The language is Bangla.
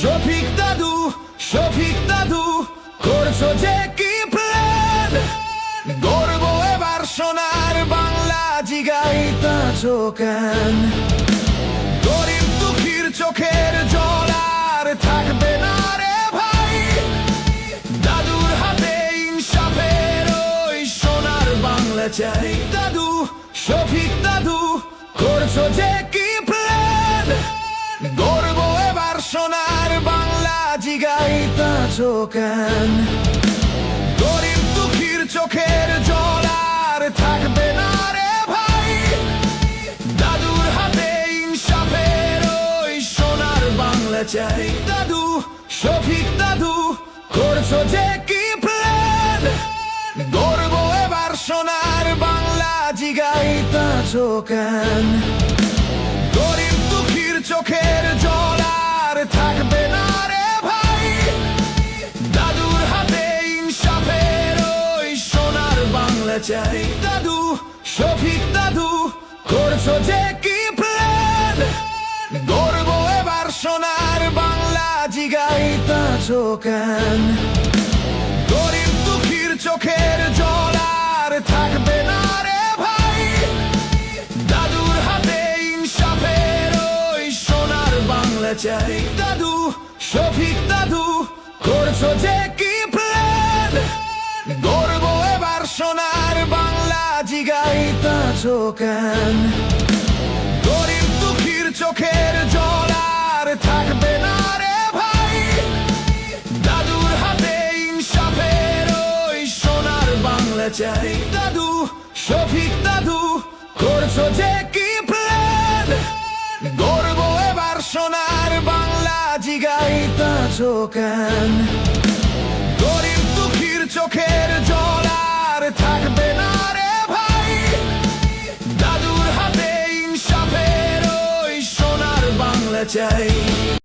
শফিক দাদু শফিক দাদু, করছ যে কি প্ল্যান গর্ব এবার সোনার বাংলা জিগাইতা চোখান। গরিব দুঃখীর চোখের জল আর থাকবে না রে ভাই। দাদুর হাতে ইনসাফের ওই সোনার বাংলা চাই। দাদু, শফিক দাদু, করছ যে কি জিগাইতা চোখান গরিব দুঃখীর চোখের জল আর থাকবে না রে ভাই। দাদুর হাতে ইনসাফের ওই সোনার বাংলা চাই। দাদু শফিক দাদু, করছ যে কি প্ল্যান গর্ব এবার সোনার বাংলা জিগাইতা চোখান গরিব চোখের চাই দাদু শফিক দাদু করছ যে কি প্ল্যান গর্ব এবার সোনার বাংলা জিগাইতা চোখান। গরিব দুঃখীর চোখের জল আর থাকবে না রে ভাই। দাদুর হাতে ইনসাফের ওই সোনার বাংলা, চাই। দাদু, শফিক দাদু, করছ যে বাংলা জিগাইতা চোখান। গরিব দুঃখীর চোখের জল থাকবে না রে ভাই। দাদুর হাতে ইনসাফের ওই সোনার বাংলা চাই। দাদু শফিক দাদু, করছ যে গর্ব এবার সোনার বাংলা জিগাইতা চোখান। গরিব দুঃখীর চোখের জল দাদুর